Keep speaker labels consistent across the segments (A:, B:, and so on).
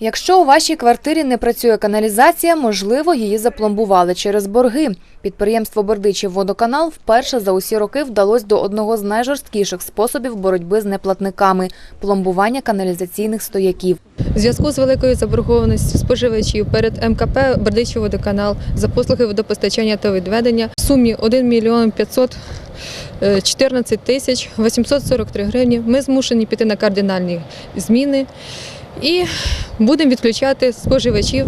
A: Якщо у вашій квартирі не працює каналізація, можливо, її запломбували через борги. Підприємство Бердичів водоканал вперше за усі роки вдалося до одного з найжорсткіших способів боротьби з неплатниками пломбування каналізаційних стояків.
B: В зв'язку з великою заборгованістю споживачів перед МКП Бердичів водоканал за послуги водопостачання та відведення в сумі 1 мільйон 514 тисяч 843 гривні ми змушені піти на кардинальні зміни і будемо відключати споживачів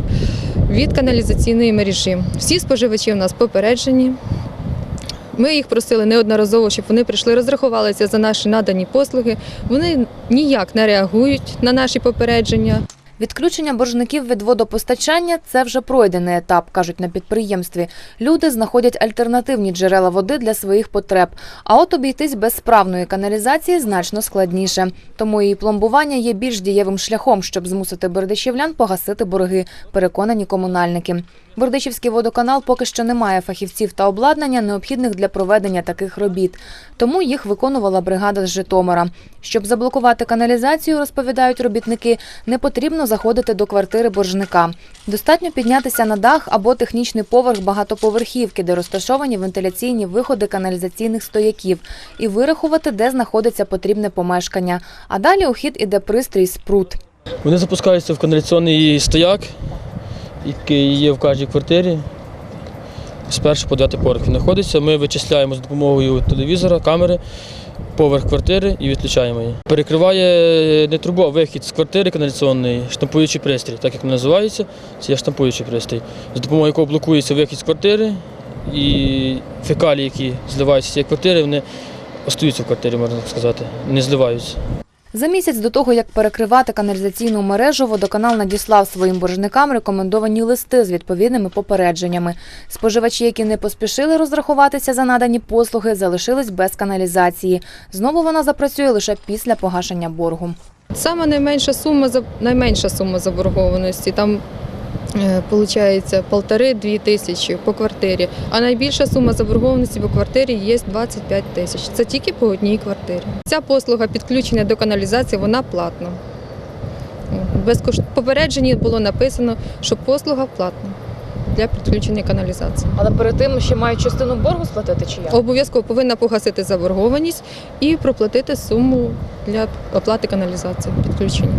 B: від каналізаційної мережі. Всі споживачі в нас попереджені. Ми їх просили неодноразово, щоб вони прийшли, розрахувалися за наші надані послуги. Вони ніяк не реагують на наші попередження.
A: Відключення боржників від водопостачання це вже пройдений етап, кажуть на підприємстві. Люди знаходять альтернативні джерела води для своїх потреб. А от обійтись без справної каналізації значно складніше. Тому її пломбування є більш дієвим шляхом, щоб змусити бердичівлян погасити борги, переконані комунальники. Бердичівський водоканал поки що не має фахівців та обладнання, необхідних для проведення таких робіт. Тому їх виконувала бригада з Житомира. Щоб заблокувати каналізацію, розповідають робітники, не потрібно заходити до квартири боржника. Достатньо піднятися на дах або технічний поверх багатоповерхівки, де розташовані вентиляційні виходи каналізаційних стояків, і вирахувати, де знаходиться потрібне помешкання. А далі у хід іде пристрій спрут.
C: Вони запускаються в каналізаційний стояк, який є в кожній квартирі. З першого по дев'ятий поверх знаходиться. Ми вичисляємо за допомогою телевізора, камери поверх квартири і відключаємо її. Перекриває не трубу, а вихід з квартири каналізаційної, штампуючий пристрій, так як він називається, це є штампуючий пристрій, за допомогою якого блокується вихід з квартири і фекалії, які зливаються з цієї квартири, вони остаються в квартирі, можна так сказати, не зливаються.
A: За місяць до того, як перекривати каналізаційну мережу, водоканал надіслав своїм боржникам рекомендовані листи з відповідними попередженнями. Споживачі, які не поспішили розрахуватися за надані послуги, залишились без каналізації. Знову вона запрацює лише після погашення боргу.
B: Саме найменша сума найменша сума заборгованості там виходить полтори-дві тисячі по квартирі. А найбільша сума заборгованості по квартирі є 25 тисяч. Це тільки по одній квартирі. Ця послуга підключення до каналізації вона платна. Безкош... Попередженні було написано, що послуга платна для підключення каналізації.
A: Але перед тим ще мають частину боргу сплатити чи як?
B: Обов'язково повинна погасити заборгованість і проплатити суму для оплати каналізації підключення.